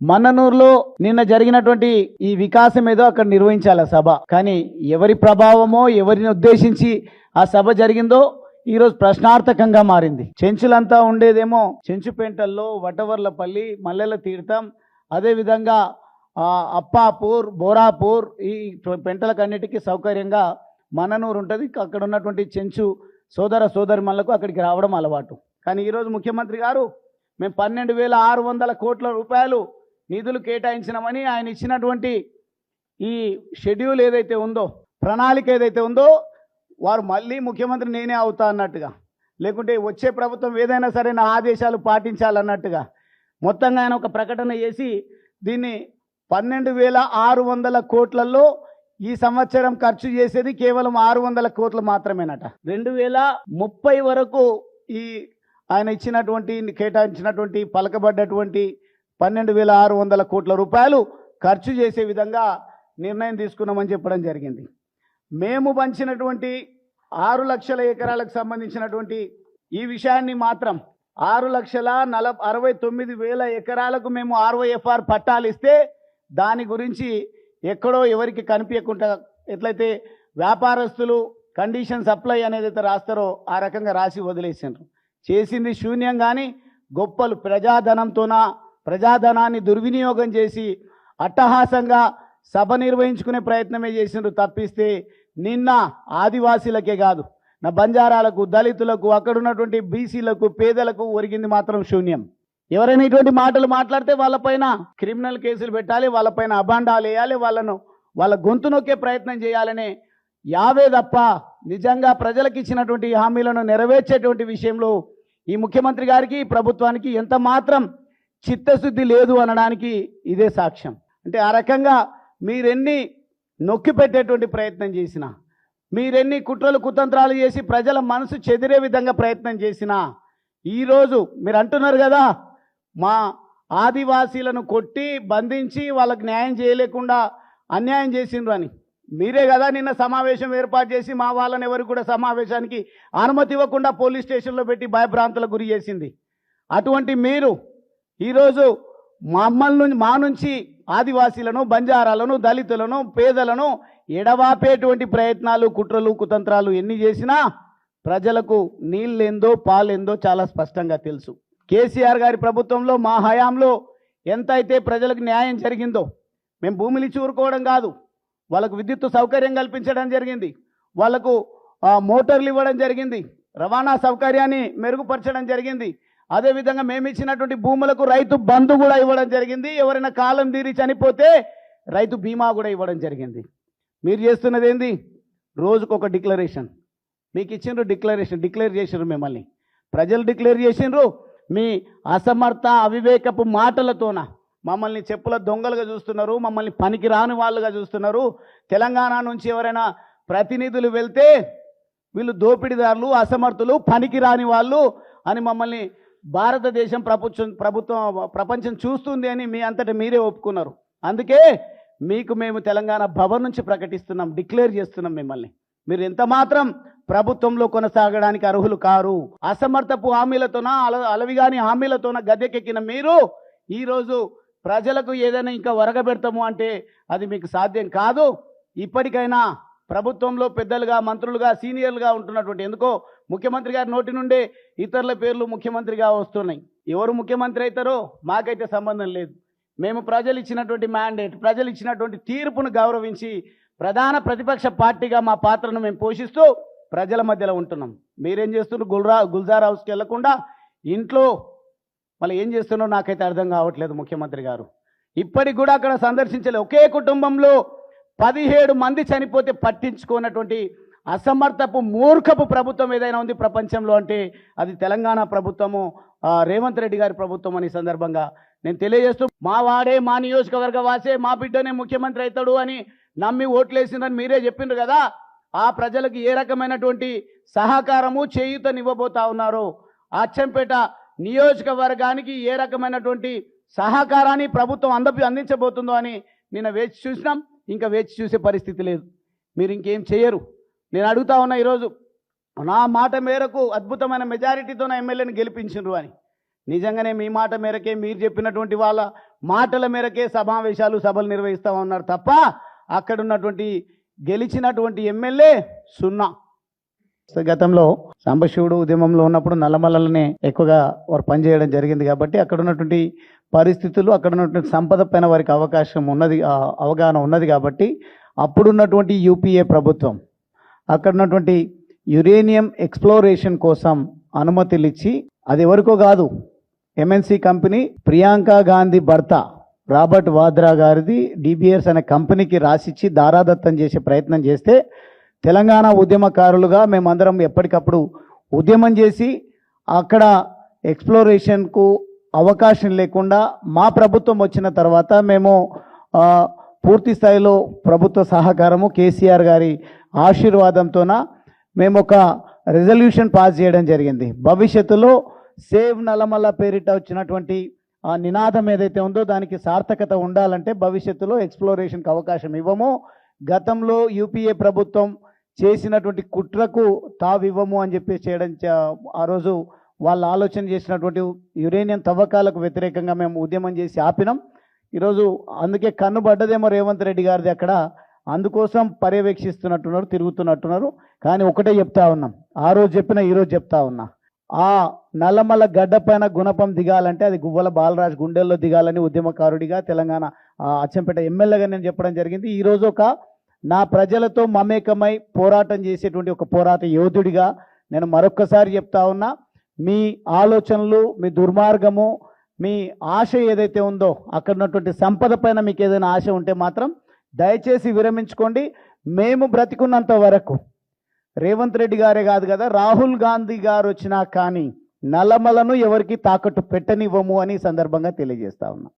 మన్ననూరులో నిన్న జరిగినటువంటి ఈ వికాసం ఏదో అక్కడ నిర్వహించాలి సభ. కానీ ఎవరి ప్రభావమో ఎవరిని ఉద్దేశించి ఆ సభ జరిగిందో ఈరోజు ప్రశ్నార్థకంగా మారింది. చెంచులంతా ఉండేదేమో చెంచుపేంటల్లో వటవర్లపల్లి మల్లెల తీర్థం అదేవిధంగా అప్పాపూర్ బోరాపూర్ ఈ పెంటలకన్నిటికీ సౌకర్యంగా మననూరు ఉంటుంది. అక్కడ ఉన్నటువంటి చెంచు సోదర సోదరిమణులకు అక్కడికి రావడం అలవాటు. కానీ ఈరోజు ముఖ్యమంత్రి గారు మేము పన్నెండు వేల ఆరు వందల కోట్ల రూపాయలు నిధులు కేటాయించినామని ఆయన ఇచ్చినటువంటి ఈ షెడ్యూల్ ఏదైతే ఉందో ప్రణాళిక ఏదైతే ఉందో వారు మళ్ళీ ముఖ్యమంత్రి నేనే అవుతా అన్నట్టుగా లేకుంటే వచ్చే ప్రభుత్వం ఏదైనా సరే నా ఆదేశాలు పాటించాలన్నట్టుగా మొత్తంగా ఆయన ఒక ప్రకటన చేసి దీన్ని పన్నెండు వేల ఆరు వందల కోట్లలో ఈ సంవత్సరం ఖర్చు చేసేది కేవలం ఆరు వందల కోట్లు మాత్రమేనట. రెండు వేల ముప్పై వరకు ఈ ఆయన ఇచ్చినటువంటి కేటాయించినటువంటి పలకబడ్డటువంటి పన్నెండు వేల ఆరు వందల కోట్ల రూపాయలు ఖర్చు చేసే విధంగా నిర్ణయం తీసుకున్నామని చెప్పడం జరిగింది. మేము పంచినటువంటి ఆరు లక్షల ఎకరాలకు సంబంధించినటువంటి ఈ విషయాన్ని మాత్రం ఆరు లక్షల నల అరవై తొమ్మిది వేల ఎకరాలకు మేము ఆర్వైఎఫ్ఆర్ పట్టాలు ఇస్తే దాని గురించి ఎక్కడో ఎవరికి కనిపించకుండా ఎట్లయితే వ్యాపారస్తులు కండిషన్ సప్లై అనేది అయితే రాస్తారో ఆ రకంగా రాసి వదిలేసిండ్రు. చేసింది శూన్యం కానీ గొప్పలు ప్రజాధనంతోనా ప్రజాధనాన్ని దుర్వినియోగం చేసి అట్టహాసంగా సభ నిర్వహించుకునే ప్రయత్నమే చేసిండ్రు తప్పిస్తే నిన్న ఆదివాసీలకే కాదు నా బంజారాలకు దళితులకు అక్కడ ఉన్నటువంటి బీసీలకు పేదలకు ఒరిగింది మాత్రం శూన్యం. ఎవరైనా ఇటువంటి మాటలు మాట్లాడితే వాళ్ళపైన క్రిమినల్ కేసులు పెట్టాలి వాళ్ళపైన అభాండాలు వేయాలి వాళ్ళను వాళ్ళ గొంతు నొక్కే ప్రయత్నం చేయాలనే యావే తప్ప నిజంగా ప్రజలకు ఇచ్చినటువంటి హామీలను నెరవేర్చేటువంటి విషయంలో ఈ ముఖ్యమంత్రి గారికి ఈ ప్రభుత్వానికి ఎంత మాత్రం చిత్తశుద్ధి లేదు అనడానికి ఇదే సాక్ష్యం. అంటే ఆ రకంగా మీరెన్ని నొక్కి పెట్టేటువంటి ప్రయత్నం చేసినా మీరెన్ని కుట్రలు కుతంత్రాలు చేసి ప్రజల మనసు చెదిరే విధంగా ప్రయత్నం చేసినా ఈరోజు మీరు అంటున్నారు కదా మా ఆదివాసీలను కొట్టి బంధించి వాళ్ళకి న్యాయం చేయలేకుండా అన్యాయం చేసిండ్రు అని. మీరే కదా నిన్న సమావేశం ఏర్పాటు చేసి మా వాళ్ళని ఎవరు కూడా సమావేశానికి అనుమతి ఇవ్వకుండా పోలీస్ స్టేషన్లో పెట్టి భయభ్రాంతులకు గురి చేసింది. అటువంటి మీరు ఈరోజు మమ్మల్ని మా నుంచి ఆదివాసీలను బంజారాలను దళితులను పేదలను ఎడవాపేటువంటి ప్రయత్నాలు కుట్రలు కుతంత్రాలు ఎన్ని చేసినా ప్రజలకు నీళ్ళేందో పాలేందో చాలా స్పష్టంగా తెలుసు. కేసీఆర్ గారి ప్రభుత్వంలో మా హయాంలో ఎంతైతే ప్రజలకు న్యాయం జరిగిందో మేము భూమిని ఇచ్చి ఊరుకోవడం కాదు వాళ్ళకు విద్యుత్ సౌకర్యం కల్పించడం జరిగింది వాళ్ళకు మోటార్లు ఇవ్వడం జరిగింది రవాణా సౌకర్యాన్ని మెరుగుపరచడం జరిగింది అదేవిధంగా మేము ఇచ్చినటువంటి భూములకు రైతు బంధు కూడా ఇవ్వడం జరిగింది. ఎవరైనా కాలం తీరి చనిపోతే రైతు బీమా కూడా ఇవ్వడం జరిగింది. మీరు చేస్తున్నది ఏంది? రోజుకొక డిక్లరేషన్. మీకు ఇచ్చిండ్రు డిక్లరేషన్ డిక్లేర్ చేసిండ్రు మిమ్మల్ని. ప్రజలు డిక్లేర్ చేసిండ్రు మీ అసమర్థ అవివేకపు మాటలతోన. మమ్మల్ని చెప్పుల దొంగలుగా చూస్తున్నారు మమ్మల్ని పనికి రాని వాళ్ళుగా చూస్తున్నారు. తెలంగాణ నుంచి ఎవరైనా ప్రతినిధులు వెళ్తే వీళ్ళు దోపిడీదారులు అసమర్థులు పనికి రాని వాళ్ళు అని మమ్మల్ని భారతదేశం ప్రభుత్వం ప్రభుత్వం ప్రపంచం చూస్తుంది అని మీ అంతటి మీరే ఒప్పుకున్నారు. అందుకే మీకు మేము తెలంగాణ భవన్ నుంచి ప్రకటిస్తున్నాం డిక్లేర్ చేస్తున్నాం మిమ్మల్ని. మీరు ఎంత మాత్రం ప్రభుత్వంలో కొనసాగడానికి అర్హులు కారు అసమర్థపు హామీలతోన అల అలవిగాని హామీలతోన గద్దెకెక్కిన మీరు ఈరోజు ప్రజలకు ఏదైనా ఇంకా వరగబెడతాము అంటే అది మీకు సాధ్యం కాదు. ఇప్పటికైనా ప్రభుత్వంలో పెద్దలుగా మంత్రులుగా సీనియర్లుగా ఉంటున్నటువంటి ఎందుకో ముఖ్యమంత్రి గారి నోటి నుండే ఇతరుల పేర్లు ముఖ్యమంత్రిగా వస్తున్నాయి. ఎవరు ముఖ్యమంత్రి అవుతారో మాకైతే సంబంధం లేదు. మేము ప్రజలు ఇచ్చినటువంటి మ్యాండేట్ ప్రజలు ఇచ్చినటువంటి తీర్పును గౌరవించి ప్రధాన ప్రతిపక్ష పార్టీగా మా పాత్రను మేము పోషిస్తూ ప్రజల మధ్యలో ఉంటున్నాం. మీరేం చేస్తున్నారు? గుల్రా గుల్జార్ హౌస్కి వెళ్ళకుండా ఇంట్లో మళ్ళీ ఏం చేస్తున్నారో నాకైతే అర్థం కావట్లేదు ముఖ్యమంత్రి గారు. ఇప్పటికి కూడా అక్కడ సందర్శించలే. ఒకే కుటుంబంలో పదిహేడు మంది చనిపోతే పట్టించుకున్నటువంటి అసమర్థపు మూర్ఖపు ప్రభుత్వం ఏదైనా ఉంది ప్రపంచంలో అంటే అది తెలంగాణ ప్రభుత్వము రేవంత్ రెడ్డి గారి ప్రభుత్వం అని సందర్భంగా నేను తెలియజేస్తూ మా వాడే మా నియోజకవర్గ వాసే మా బిడ్డనే ముఖ్యమంత్రి అవుతాడు అని నమ్మి ఓట్లేసిందని మీరే చెప్పిండ్రు కదా? ఆ ప్రజలకు ఏ రకమైనటువంటి సహకారము చేయూతనివ్వబోతా ఉన్నారు? అచ్చంపేట నియోజకవర్గానికి ఏ రకమైనటువంటి సహకారాన్ని ప్రభుత్వం అంద అందించబోతుందో అని నిన్న వేచి చూసినాం. ఇంకా వేచి చూసే పరిస్థితి లేదు. మీరు ఇంకేం చేయరు. నేను అడుగుతా ఉన్నా ఈరోజు నా మాట మేరకు అద్భుతమైన మెజారిటీతో నా ఎమ్మెల్యేని గెలిపించిండ్రు అని. నిజంగానే మీ మాట మేరకే మీరు చెప్పినటువంటి వాళ్ళ మాటల మేరకే సమావేశాలు సభలు నిర్వహిస్తామన్నారు తప్ప అక్కడ ఉన్నటువంటి గెలిచినటువంటి ఎమ్మెల్యే సున్నా. గతంలో సాంబశివుడు ఉద్యమంలో ఉన్నప్పుడు నల్లమల్లనే ఎక్కువగా వారు పనిచేయడం జరిగింది కాబట్టి అక్కడ ఉన్నటువంటి పరిస్థితులు అక్కడ ఉన్నటువంటి సంపద పైన వారికి అవకాశం ఉన్నది అవగాహన ఉన్నది కాబట్టి అప్పుడున్నటువంటి యూపీఏ ప్రభుత్వం అక్కడ ఉన్నటువంటి యురేనియం ఎక్స్ప్లోరేషన్ కోసం అనుమతులు ఇచ్చి అది ఎవరికో కాదు ఎంఎన్సి కంపెనీ ప్రియాంక గాంధీ భర్త రాబర్ట్ వాద్రా గారిది డిబిఎస్ అనే కంపెనీకి రాసిచ్చి దారాదత్తం చేసే ప్రయత్నం చేస్తే తెలంగాణ ఉద్యమకారులుగా మేమందరం ఎప్పటికప్పుడు ఉద్యమం చేసి అక్కడ ఎక్స్ప్లోరేషన్కు అవకాశం లేకుండా మా ప్రభుత్వం వచ్చిన తర్వాత మేము పూర్తి స్థాయిలో ప్రభుత్వ సహకారము కేసీఆర్ గారి ఆశీర్వాదంతోన మేము ఒక రెజల్యూషన్ పాస్ చేయడం జరిగింది. భవిష్యత్తులో సేవ్ నల్లమల్ల పేరిట వచ్చినటువంటి ఆ నినాదం ఏదైతే ఉందో దానికి సార్థకత ఉండాలంటే భవిష్యత్తులో ఎక్స్ప్లోరేషన్కి అవకాశం ఇవ్వము. గతంలో యూపీఏ ప్రభుత్వం చేసినటువంటి కుట్రకు తావివ్వము అని చెప్పి చేయడం ఆ రోజు వాళ్ళు ఆలోచన చేసినటువంటి యురేనియం తవ్వకాలకు వ్యతిరేకంగా మేము ఉద్యమం చేసి ఆపినాం. ఈరోజు అందుకే కన్నుబడ్డదేమో రేవంత్ రెడ్డి గారిది అక్కడ. అందుకోసం పర్యవేక్షిస్తున్నట్టున్నారు తిరుగుతున్నట్టున్నారు. కానీ ఒకటే చెప్తా ఉన్నాం. ఆ రోజు చెప్పిన ఈరోజు చెప్తా ఉన్నా. ఆ నల్లమల్ల గడ్డ పైన గుణపం దిగాలంటే అది గువ్వల బాలరాజ్ గుండెల్లో దిగాలని ఉద్యమకారుడిగా తెలంగాణ ఆ, అచ్చంపేట ఎమ్మెల్యేగా నేను చెప్పడం జరిగింది. ఈరోజు ఒక నా ప్రజలతో మమేకమై పోరాటం చేసేటువంటి ఒక పోరాట యోధుడిగా నేను మరొక్కసారి చెప్తా ఉన్నా మీ ఆలోచనలు మీ దుర్మార్గము మీ ఆశ ఏదైతే ఉందో అక్కడ ఉన్నటువంటి సంపద పైన మీకు ఏదైనా ఆశ ఉంటే మాత్రం దయచేసి విరమించుకోండి. మేము బ్రతికున్నంత వరకు. రేవంత్ రెడ్డి గారే కాదు కదా రాహుల్ గాంధీ గారు వచ్చినా కానీ నల్లమలను ఎవరికి తాకట్టు పెట్టనివ్వము అని సందర్భంగా తెలియజేస్తా ఉన్నా.